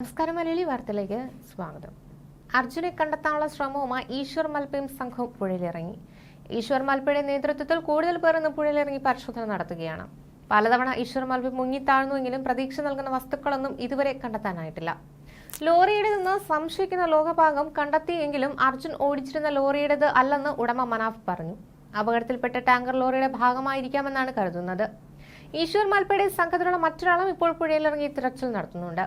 നമസ്കാരം മലയാളി വാർത്തയിലേക്ക് സ്വാഗതം. അർജുനെ കണ്ടെത്താനുള്ള ശ്രമവുമായി ഈശ്വർ മൽപ്പയും സംഘവും പുഴയിലിറങ്ങി. ഈശ്വർ മൽപ്പയുടെ നേതൃത്വത്തിൽ കൂടുതൽ പേർ ഇന്ന് പുഴയിലിറങ്ങി പരിശോധന നടത്തുകയാണ്. പലതവണ ഈശ്വർ മൽപ്പ മുങ്ങിത്താഴ്ന്നുവെങ്കിലും പ്രതീക്ഷ നൽകുന്ന വസ്തുക്കളൊന്നും ഇതുവരെ കണ്ടെത്താനായിട്ടില്ല. ലോറിയുടെ നിന്ന് സംശയിക്കുന്ന ലോകഭാഗം കണ്ടെത്തിയെങ്കിലും അർജുൻ ഓടിച്ചിരുന്ന ലോറിയുടേത് അല്ലെന്ന് ഉടമ മനാഫ് പറഞ്ഞു. അപകടത്തിൽപ്പെട്ട ടാങ്കർ ലോറിയുടെ ഭാഗമായിരിക്കാമെന്നാണ് കരുതുന്നത്. ഈശ്വർ മാൽപ്പയുടെ സംഘത്തിലുള്ള മറ്റൊരാളും ഇപ്പോൾ പുഴയിലിറങ്ങി തിരച്ചിൽ നടത്തുന്നുണ്ട്.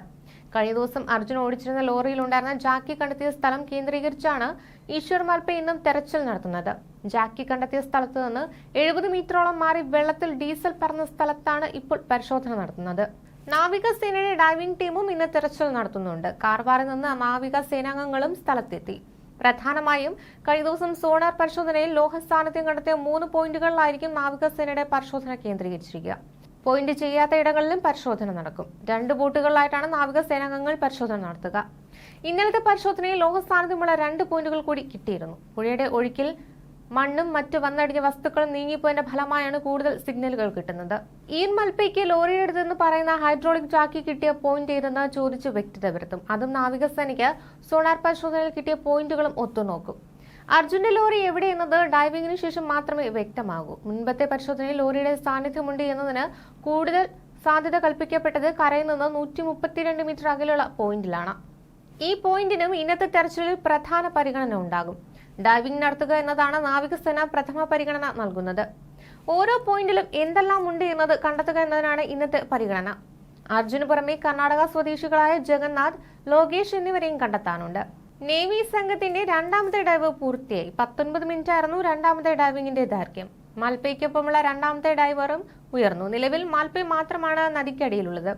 കഴിഞ്ഞ ദിവസം അർജുൻ ഓടിച്ചിരുന്ന ലോറിയിലുണ്ടായിരുന്ന ജാക്കി കണ്ടെത്തിയ സ്ഥലം കേന്ദ്രീകരിച്ചാണ് ഈശ്വർ മാൽപ്പ ഇന്നും തെരച്ചിൽ നടത്തുന്നത്. ജാക്കി കണ്ടെത്തിയ സ്ഥലത്ത് നിന്ന് എഴുപത് മീറ്ററോളം മാറി വെള്ളത്തിൽ ഡീസൽ പറഞ്ഞ സ്ഥലത്താണ് ഇപ്പോൾ പരിശോധന നടത്തുന്നത്. നാവികസേനയുടെ ഡൈവിംഗ് ടീമും ഇന്ന് തെരച്ചിൽ നടത്തുന്നുണ്ട്. കാർവാറിൽ നിന്ന് നാവിക സേനാംഗങ്ങളും സ്ഥലത്തെത്തി. പ്രധാനമായും കഴിഞ്ഞ ദിവസം സോണാർ പരിശോധനയിൽ ലോഹ കണ്ടെത്തിയ മൂന്ന് പോയിന്റുകളിലായിരിക്കും നാവികസേനയുടെ പരിശോധന കേന്ദ്രീകരിച്ചിരിക്കുക. പോയിന്റ് ചെയ്യാത്ത ഇടങ്ങളിലും പരിശോധന നടക്കും. രണ്ട് ബോട്ടുകളിലായിട്ടാണ് നാവികസേനാംഗങ്ങൾ പരിശോധന നടത്തുക. ഇന്നലത്തെ പരിശോധനയിൽ ലോഹസ്ഥാനത്തുമുള്ള രണ്ട് പോയിന്റുകൾ കൂടി കിട്ടിയിരുന്നു. പുഴയുടെ ഒഴുക്കിൽ മണ്ണും മറ്റു വന്നടിഞ്ഞ വസ്തുക്കളും നീങ്ങിപ്പോയതിന്റെ ഫലമായാണ് കൂടുതൽ സിഗ്നലുകൾ കിട്ടുന്നത്. ഈ മൽപ്പയ്ക്ക് ലോറിയെടുത്തെന്ന് പറയുന്ന ഹൈഡ്രോളിക് ജാക്കി കിട്ടിയ പോയിന്റ് ഏതെന്ന് ചോദിച്ച് വ്യക്തത വരുത്തും. അതും നാവികസേനയ്ക്ക് സോണാർ പരിശോധനയിൽ കിട്ടിയ പോയിന്റുകളും ഒത്തുനോക്കും. അർജുന്റെ ലോറി എവിടെയെന്നത് ഡൈവിംഗിന് ശേഷം മാത്രമേ വ്യക്തമാകൂ. മുൻപത്തെ പരിശോധനയിൽ ലോറിയുടെ സാന്നിധ്യമുണ്ട് എന്നതിന് കൂടുതൽ സാധ്യത കൽപ്പിക്കപ്പെട്ടത് കരയിൽ നിന്ന് നൂറ്റി മുപ്പത്തിരണ്ട് മീറ്റർ അകലെയുള്ള പോയിന്റിലാണ് ഈ പോയിന്റിനും ഇന്നത്തെ തെരച്ചിലിൽ പ്രധാന പരിഗണന ഉണ്ടാകും. ഡൈവിംഗ് നടത്തുക എന്നതാണ് നാവികസേന പ്രഥമ പരിഗണന നൽകുന്നത്. ഓരോ പോയിന്റിലും എന്തെല്ലാം ഉണ്ട് എന്നത് കണ്ടെത്തുക എന്നതിനാണ് ഇന്നത്തെ പരിഗണന. അർജുന് പുറമെ കർണാടക സ്വദേശികളായ ജഗന്നാഥ് ലോകേഷ് എന്നിവരെയും കണ്ടെത്താനുണ്ട്. നേവി സംഘത്തിന്റെ രണ്ടാമത്തെ ഡൈവ് പൂർത്തിയായി. പത്തൊൻപത് മിനിറ്റ് ആയിരുന്നു രണ്ടാമത്തെ ഡൈവിംഗിന്റെ ദൈർഘ്യം. മാൽപ്പയ്ക്കൊപ്പമുള്ള രണ്ടാമത്തെ ഡൈവറും ഉയർന്നു. നിലവിൽ മാൽപ്പ മാത്രമാണ് നദിക്കടിയിലുള്ളത്.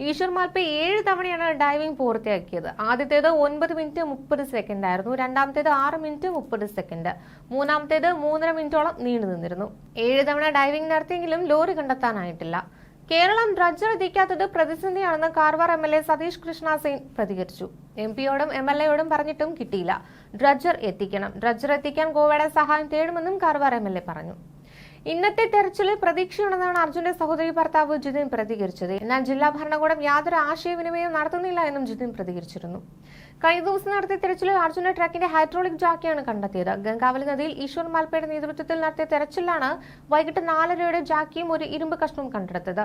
ഈശ്വർ മാൽപ്പ ഏഴ് തവണയാണ് ഡൈവിംഗ് പൂർത്തിയാക്കിയത്. ആദ്യത്തേത് ഒൻപത് മിനിറ്റ് മുപ്പത് സെക്കൻഡ് ആയിരുന്നു. രണ്ടാമത്തേത് ആറ് മിനിറ്റ് മുപ്പത് സെക്കൻഡ് മൂന്നാമത്തേത് മൂന്നര മിനിറ്റോളം നീണ്ടു നിന്നിരുന്നു. ഏഴ് തവണ ഡൈവിംഗ് നടത്തിയെങ്കിലും ലോറി കണ്ടെത്താനായിട്ടില്ല. കേരളം ഡ്രഡ്ജ് എഴുതിക്കാത്തത് പ്രതിസന്ധിയാണെന്ന് Karwar M L A Satish Krishna Sail പ്രതികരിച്ചു. എം പിയോടും എം എൽ എയോടും പറഞ്ഞിട്ടും കിട്ടിയില്ല. ഡ്രഡ്ജർ എത്തിക്കണം. ഡ്രഡ്ജർ എത്തിക്കാൻ ഗോവയുടെ സഹായം തേടുമെന്നും കാർവാർ എം എൽ എ പറഞ്ഞു. ഇന്നത്തെ തെരച്ചിലിൽ പ്രതീക്ഷയുണ്ടെന്നാണ് അർജുന്റെ സഹോദരി ഭർത്താവ് ജിതിൻ പ്രതികരിച്ചത്. എന്നാൽ ജില്ലാ ഭരണകൂടം യാതൊരു ആശയവിനിമയം നടത്തുന്നില്ല എന്നും ജിതിൻ പ്രതികരിച്ചിരുന്നു. കഴിഞ്ഞ ദിവസം നടത്തിയ തെരച്ചിലിൽ അർജുന്റെ ട്രക്കിന്റെ ഹൈഡ്രോളിക് ജാക്കിയാണ് കണ്ടെത്തിയത്. ഗംഗാവലി നദിയിൽ ഈശ്വർ മാൽപ്പയുടെ നേതൃത്വത്തിൽ നടത്തിയ തെരച്ചിലാണ് വൈകിട്ട് നാലരയുടെ ജാക്കിയും ഒരു ഇരുമ്പ് കഷ്ണവും കണ്ടെടുത്തത്.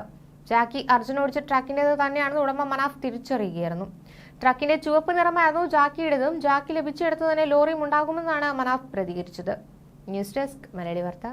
ജാക്കി അർജുൻ ഓടിച്ച ട്രക്കിന്റേത് തന്നെയാണെന്ന് ഉടമ മനാഫ് തിരിച്ചറിയുകയായിരുന്നു. ട്രക്കിന്റെ ചുവപ്പ് നിറമായിരുന്നു ജാക്കിയുടേതും. ജാക്കി ലഭിച്ചെടുത്തു തന്നെ ലോറിയും ഉണ്ടാകുമെന്നാണ് മനാഫ് പ്രതികരിച്ചത്. ന്യൂസ് ഡെസ്ക് മലയാളി വാർത്ത.